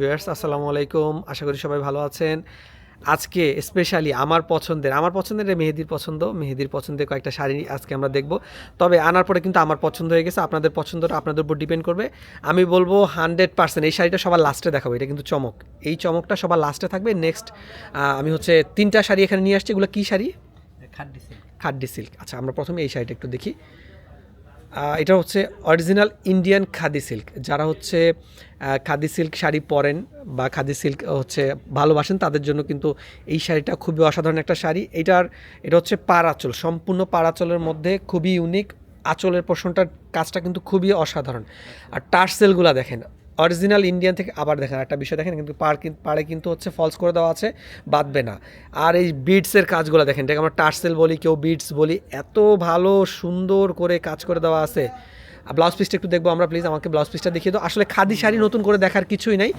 Viewers আসসালামু আলাইকুম। আশা করি সবাই ভালো আছেন। আজকে স্পেশালি আমার পছন্দের আমার পছন্দের মেহেদির পছন্দ মেহেদির পছন্দের কয়েকটা শাড়ি আজকে আমরা দেখব। তবে আনার পরে কিন্তু আমার পছন্দ হয়ে গেছে আপনাদের পছন্দটা আপনাদের উপর ডিপেন্ড করবে। আমি বলব হান্ড্রেড পার্সেন্ট এই শাড়িটা সবার লাস্টে দেখাবো এটা কিন্তু চমক। এই চমকটা সবার লাস্টে থাকবে। নেক্সট আমি হচ্ছে তিনটা শাড়ি এখানে নিয়ে আসছি। এগুলো কী শাড়ি? খাড্ডি সিল্ক। খাড্ডি সিল্ক। আচ্ছা আমরা প্রথমে এই শাড়িটা একটু দেখি। এটা হচ্ছে অরিজিনাল ইন্ডিয়ান খাদি সিল্ক। যারা হচ্ছে খাদি সিল্ক শাড়ি পরেন বা খাদি সিল্ক হচ্ছে ভালোবাসেন, তাদের জন্য কিন্তু এই শাড়িটা খুবই অসাধারণ একটা শাড়ি। এটার, এটা হচ্ছে পাড়াচল সম্পূর্ণ পাড়াচলের মধ্যে খুবই ইউনিক আঁচলের পোষণটার কাজটা কিন্তু খুবই অসাধারণ। আর টার্সেলগুলো দেখেন অরিজিনাল ইন্ডিয়ান থেকে আবার দেখেন একটা বিষয় দেখেন, কিন্তু পার পাড়ে কিন্তু হচ্ছে ফলস করে দেওয়া আছে, বাঁধবে না। আর এই বিটসের কাজগুলো দেখেন, এটাকে আমরা টার্সেল বলি, কেউ বিটস বলি, এত ভালো সুন্দর করে কাজ করে দেওয়া আছে। ব্লাউজ পিসটা একটু দেখব আমরা প্লিজ আমাকে ব্লাউজ পিসটা দেখিয়ে দাও। আসলে খাদি শাড়ি নতুন করে দেখার কিছুই নাই।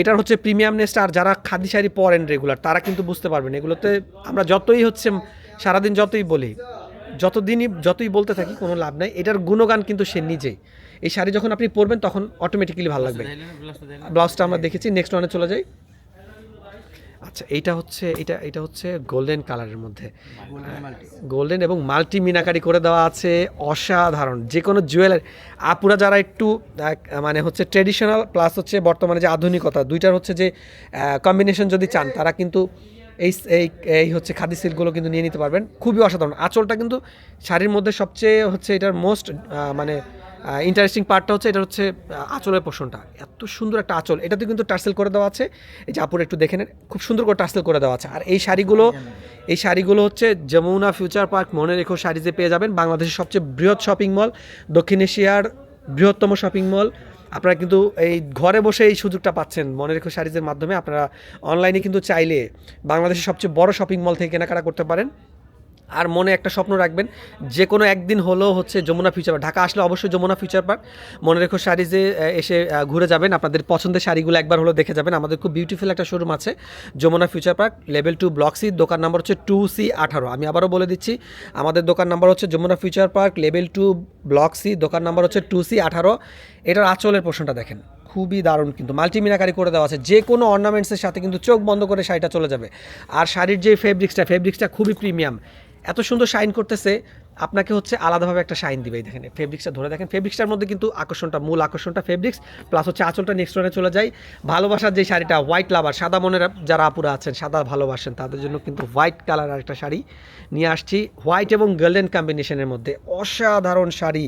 এটার হচ্ছে প্রিমিয়ামনেসটা আর যারা খাদি শাড়ি পরেন রেগুলার তারা কিন্তু বুঝতে পারবেন। এগুলোতে আমরা যতই হচ্ছে, সারাদিন যতই বলি যতদিনই যতই বলতে থাকি কোনো লাভ নাই। এটার গুণগান কিন্তু সে নিজেই। এই শাড়ি যখন আপনি পরবেন তখন অটোমেটিক্যালি ভালো লাগবে। ব্লাউজটা আমরা দেখেছি নেক্সট ওয়ানে চলে যাই। আচ্ছা এইটা হচ্ছে এটা এটা হচ্ছে গোল্ডেন কালারের মধ্যে। গোল্ডেন এবং মাল্টি মিনাকারি করে দেওয়া আছে অসাধারণ যে কোনো জুয়েলারি আপুরা যারা একটু মানে হচ্ছে ট্রেডিশনাল প্লাস হচ্ছে বর্তমানে যে আধুনিকতা দুইটার হচ্ছে যে কম্বিনেশন যদি চান তারা কিন্তু এই এই এই হচ্ছে খাদি সিল্কগুলো কিন্তু নিয়ে নিতে পারবেন। খুবই অসাধারণ। আঁচলটা কিন্তু শাড়ির মধ্যে সবচেয়ে হচ্ছে এটার মোস্ট মানে ইন্টারেস্টিং পার্টটা হচ্ছে এটা হচ্ছে আঁচলের পোষণটা এত সুন্দর একটা আঁচল। এটাতে কিন্তু টার্সেল করে দেওয়া আছে। এই যে আপুর একটু দেখে নেন, খুব সুন্দর করে টার্সেল করে দেওয়া আছে। আর এই শাড়িগুলো এই শাড়িগুলো হচ্ছে যমুনা ফিউচার পার্ক মনে রেখো শাড়িতে পেয়ে যাবেন। বাংলাদেশের সবচেয়ে বৃহৎ শপিং মল দক্ষিণ এশিয়ার বৃহত্তম শপিং মল আপনারা কিন্তু এই ঘরে বসে এই সুযোগটা পাচ্ছেন মনে রেখো শাড়িজের মাধ্যমে। আপনারা অনলাইনে কিন্তু চাইলে বাংলাদেশের সবচেয়ে বড় শপিং মল থেকে কেনাকাটা করতে পারেন। আর মনে একটা স্বপ্ন রাখবেন, যে কোনো একদিন হলেও হচ্ছে যমুনা ফিউচার পার্ক ঢাকা আসলে অবশ্যই যমুনা ফিউচার পার্ক মনে রেখো শাড়িজে এসে ঘুরে যাবেন। আপনাদের পছন্দের শাড়িগুলো একবার হলেও দেখে যাবেন। আমাদের খুব বিউটিফুল একটা শোরুম আছে, Jamuna Future Park level two block C দোকান নাম্বার হচ্ছে টু সি আঠারো। আমি আবারও বলে দিচ্ছি, আমাদের দোকান নাম্বার হচ্ছে Jamuna Future Park level two block C, দোকান নাম্বার হচ্ছে টু সি, আঠারো। এটার আঁচলের পোর্শনটা দেখেন। খুবই দারুণ কিন্তু মাল্টিমিনাকারি করে দেওয়া আছে। যে কোনো অর্নামেন্টসের সাথে কিন্তু চোখ বন্ধ করে শাড়িটা চলে যাবে। আর শাড়ির যে ফেব্রিক্সটা ফেব্রিক্সটা খুবই প্রিমিয়াম এত সুন্দর শাইন করতেছে। আপনাকে হচ্ছে আলাদাভাবে একটা শাইন দিবে এই দেখেন ফেব্রিক্সটা ধরে দেখেন ফেব্রিক্সটার মধ্যে কিন্তু আকর্ষণটা, মূল আকর্ষণটা ফেব্রিক্স প্লাস হচ্ছে আঁচলটা নেক্সট ওয়ানে চলে যায় ভালোবাসার যে শাড়িটা হোয়াইট লাভার সাদা মনের যারা আপুরা আছেন, সাদা ভালোবাসেন, তাদের জন্য কিন্তু হোয়াইট কালার একটা শাড়ি নিয়ে আসছি। হোয়াইট এবং গোল্ডেন কম্বিনেশনের মধ্যে অসাধারণ শাড়ি।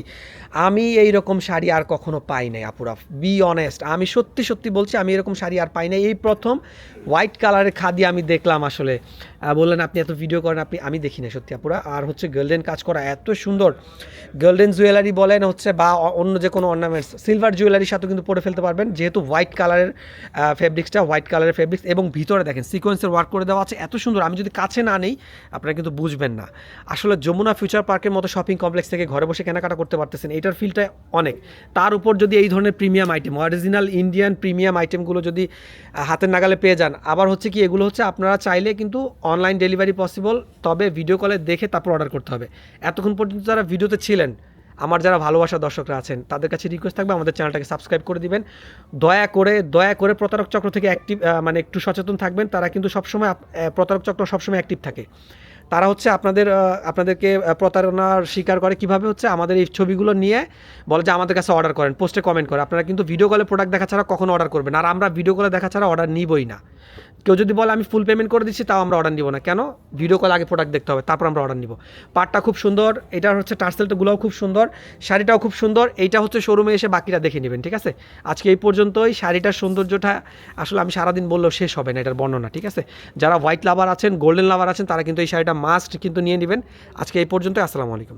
আমি এই রকম শাড়ি আর কখনো পাই নাই আপুরা বি অনেস্ট আমি সত্যি সত্যি বলছি, আমি এরকম শাড়ি আর পাই নাই। এই প্রথম হোয়াইট কালারের খাদি আমি দেখলাম আসলে। বললেন, আপনি এত ভিডিও করেন, আপনি, আমি দেখি না সত্যি আপুরা। আর হচ্ছে গোল্ডেন কাজ করা এত সুন্দর। গোল্ডেন জুয়েলারি বলেন হচ্ছে বা অন্য যে কোনো অর্নামেন্টস সিলভার জুয়েলারির সাথে কিন্তু পরে ফেলতে পারবেন। যেহেতু হোয়াইট কালারের ফেব্রিক্সটা হোয়াইট কালারের ফেব্রিক্স এবং ভিতরে দেখেন সিকোয়েন্সের ওয়ার্ক করে দেওয়া আছে। এত সুন্দর, আমি যদি কাছে না নেই, আপনারা কিন্তু বুঝবেন না। আসলে যমুনা ফিউচার পার্কের মতো শপিং কমপ্লেক্স থেকে ঘরে বসে কেনাকাটা করতে পারতেছেন, এটার ফিলটা অনেক। তার উপর যদি এই ধরনের premium item original Indian premium আইটেমগুলো যদি হাতের নাগালে পেয়ে যান, আবার হচ্ছে কি এগুলো হচ্ছে আপনারা চাইলে কিন্তু অনলাইন ডেলিভারি পসিবল তবে ভিডিও কলে দেখে তারপর অর্ডার করতে হবে। এতক্ষণ পর্যন্ত যারা ভিডিওতে ছিলেন, আমার যারা ভালোবাসা দর্শকরা আছেন, তাদের কাছে রিকোয়েস্ট থাকবে আমাদের চ্যানেলটাকে সাবস্ক্রাইব করে দিবেন। দয়া করে দয়া করে প্রতারক চক্র থেকে অ্যাক্টিভ মানে একটু সচেতন থাকবেন। তারা কিন্তু সবসময় প্রতারক চক্র সবসময় অ্যাক্টিভ থাকে। তারা হচ্ছে আপনাদের আপনাদেরকে প্রতারণার শিকার করে। কীভাবে হচ্ছে? আমাদের এই ছবিগুলো নিয়ে বলে যে আমাদের কাছে অর্ডার করেন। পোস্টে কমেন্ট করে। আপনারা কিন্তু ভিডিও কলে প্রোডাক্ট দেখা ছাড়া কখনো অর্ডার করবেন আর আমরা ভিডিও কলে দেখা ছাড়া অর্ডার নিবই না। কেউ যদি বলে, আমি ফুল পেমেন্ট করে দিচ্ছি, তাও আমরা অর্ডার নিব না। কেন? ভিডিও কল আগে প্রোডাক্ট দেখতে হবে, তারপর আমরা অর্ডার নিব। পার্টটা খুব সুন্দর, এটা হচ্ছে টার্সেলটা টার্সেলটাগুলোও খুব সুন্দর, শাড়িটাও খুব সুন্দর, এইটা হচ্ছে শোরুমে এসে বাকিটা দেখে নেবেন, ঠিক আছে? আজকে এই পর্যন্তই, শাড়িটার সৌন্দর্যটা আসলে আমি সারাদিন বললেও শেষ হবে না, এটার বর্ণনা, ঠিক আছে? যারা হোয়াইট লাভার আছেন গোল্ডেন লাভার আছেন, তারা কিন্তু এই শাড়িটা মাস্ট কিন্তু নিয়ে নেবেন। আজকে এই পর্যন্তই, আসসালামু আলাইকুম।